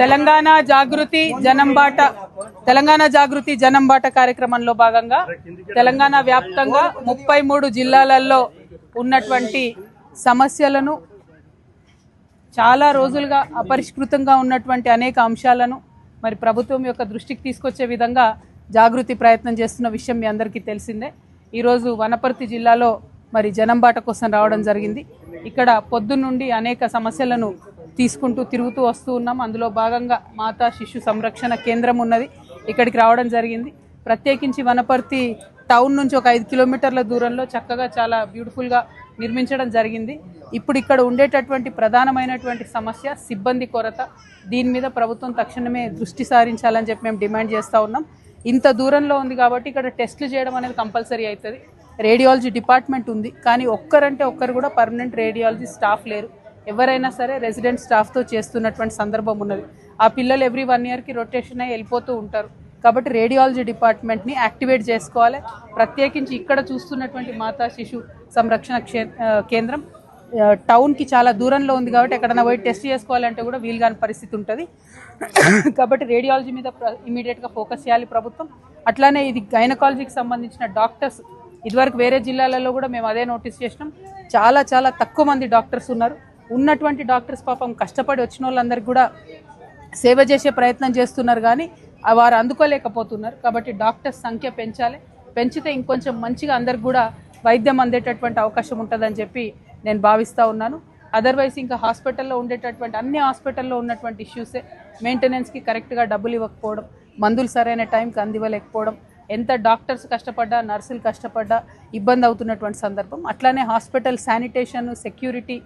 తెలంగాణ జాగృతి జనంబాట తెలంగాణ జాగృతి జనంబాట కార్యక్రమంలో భాగంగా తెలంగాణ వ్యాప్తంగా ముప్పై మూడు జిల్లాలలో ఉన్నటువంటి సమస్యలను చాలా రోజులుగా అపరిష్కృతంగా ఉన్నటువంటి అనేక అంశాలను మరి ప్రభుత్వం యొక్క దృష్టికి తీసుకొచ్చే విధంగా జాగృతి ప్రయత్నం చేస్తున్న విషయం మీ అందరికీ తెలిసిందే. ఈరోజు వనపర్తి జిల్లాలో మరి జనంబాట కోసం రావడం జరిగింది. ఇక్కడ పొద్దున్నుండి అనేక సమస్యలను తీసుకుంటూ తిరుగుతూ వస్తూ ఉన్నాం. అందులో భాగంగా మాతా శిశు సంరక్షణ కేంద్రం ఉన్నది. ఇక్కడికి రావడం జరిగింది. ప్రత్యేకించి వనపర్తి టౌన్ నుంచి ఒక ఐదు కిలోమీటర్ల దూరంలో చక్కగా చాలా బ్యూటిఫుల్గా నిర్మించడం జరిగింది. ఇప్పుడు ఇక్కడ ఉండేటటువంటి ప్రధానమైనటువంటి సమస్య సిబ్బంది కొరత. దీని మీద ప్రభుత్వం తక్షణమే దృష్టి సారించాలని చెప్పి మేము డిమాండ్ చేస్తూ ఉన్నాం. ఇంత దూరంలో ఉంది కాబట్టి ఇక్కడ టెస్టులు చేయడం అనేది కంపల్సరీ అవుతుంది. రేడియాలజీ డిపార్ట్మెంట్ ఉంది. కానీ ఒక్కరంటే ఒక్కరు కూడా పర్మనెంట్ రేడియాలజీ స్టాఫ్ లేరు. ఎవరైనా సరే రెసిడెంట్ స్టాఫ్తో చేస్తున్నటువంటి సందర్భం ఉన్నది. ఆ పిల్లలు ఎవ్రీ వన్ ఇయర్కి రొటేషన్ అయ్యి వెళ్ళిపోతూ ఉంటారు. కాబట్టి రేడియాలజీ డిపార్ట్మెంట్ని యాక్టివేట్ చేసుకోవాలి. ప్రత్యేకించి ఇక్కడ చూస్తున్నటువంటి మాతా శిశు సంరక్షణ క్షే కేంద్రం టౌన్కి చాలా దూరంలో ఉంది కాబట్టి ఎక్కడైనా పోయి టెస్ట్ చేసుకోవాలంటే కూడా వీలు కాని పరిస్థితి ఉంటుంది. కాబట్టి రేడియాలజీ మీద ఇమీడియట్గా ఫోకస్ చేయాలి ప్రభుత్వం. అట్లానే ఇది గైనకాలజీకి సంబంధించిన డాక్టర్స్ ఇదివరకు వేరే జిల్లాలలో కూడా మేము అదే నోటీస్ చేసినాం. చాలా చాలా తక్కువ మంది డాక్టర్స్ ఉన్నారు. ఉన్నటువంటి డాక్టర్స్ పాపం కష్టపడి వచ్చిన వాళ్ళందరికీ కూడా సేవ చేసే ప్రయత్నం చేస్తున్నారు కానీ వారు అందుకోలేకపోతున్నారు. కాబట్టి డాక్టర్స్ సంఖ్య పెంచాలి. పెంచితే ఇంకొంచెం మంచిగా అందరికి కూడా వైద్యం అందేటటువంటి అవకాశం ఉంటుందని చెప్పి నేను భావిస్తూ ఉన్నాను. అదర్వైజ్ ఇంకా హాస్పిటల్లో ఉండేటటువంటి అన్ని హాస్పిటల్లో ఉన్నటువంటి ఇష్యూసే. మెయింటెనెన్స్కి కరెక్ట్గా డబ్బులు ఇవ్వకపోవడం మందులు సరైన టైంకి అందివ్వలేకపోవడం ఎంత డాక్టర్స్ కష్టపడ్డా నర్సులు కష్టపడ్డా ఇబ్బంది అవుతున్నటువంటి సందర్భం. అట్లానే hospital sanitation security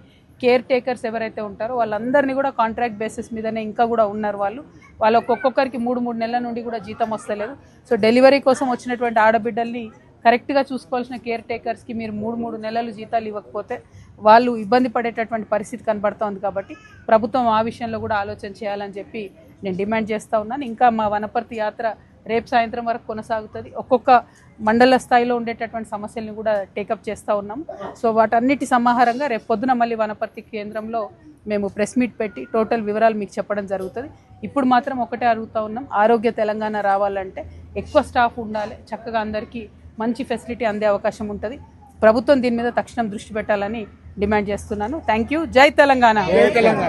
care takers ఎవరైతే ఉంటారో వాళ్ళందరినీ కూడా కాంట్రాక్ట్ బేసిస్ మీదనే ఇంకా కూడా ఉన్నారు వాళ్ళు. వాళ్ళకి ఒక్కొక్కరికి మూడు మూడు నెలల నుండి కూడా జీతం వస్తలేదు. సో డెలివరీ కోసం వచ్చినటువంటి ఆడబిడ్డల్ని కరెక్ట్గా చూసుకోవాల్సిన కేర్ టేకర్స్కి మీరు మూడు మూడు నెలలు జీతాలు ఇవ్వకపోతే వాళ్ళు ఇబ్బంది పడేటటువంటి పరిస్థితి కనబడుతోంది కాబట్టి ప్రభుత్వం ఆ విషయంలో కూడా ఆలోచన చేయాలని చెప్పి నేను డిమాండ్ చేస్తూ ఉన్నాను. ఇంకా మా వనపర్తి యాత్ర రేపు సాయంత్రం వరకు కొనసాగుతుంది. ఒక్కొక్క మండల స్థాయిలో ఉండేటటువంటి సమస్యల్ని కూడా టేకప్ చేస్తూ ఉన్నాం. సో వాటన్నిటి సమాహారంగా రేపు పొద్దున మళ్ళీ వనపర్తి కేంద్రంలో మేము ప్రెస్ మీట్ పెట్టి టోటల్ వివరాలు మీకు చెప్పడం జరుగుతుంది. ఇప్పుడు మాత్రం ఒకటే అడుగుతూ ఉన్నాం. ఆరోగ్య తెలంగాణ రావాలంటే ఎక్కువ స్టాఫ్ ఉండాలి. చక్కగా అందరికీ మంచి ఫెసిలిటీ అందే అవకాశం ఉంటుంది. ప్రభుత్వం దీని మీద తక్షణం దృష్టి పెట్టాలని డిమాండ్ చేస్తున్నాను. థ్యాంక్ యూ జై తెలంగాణ.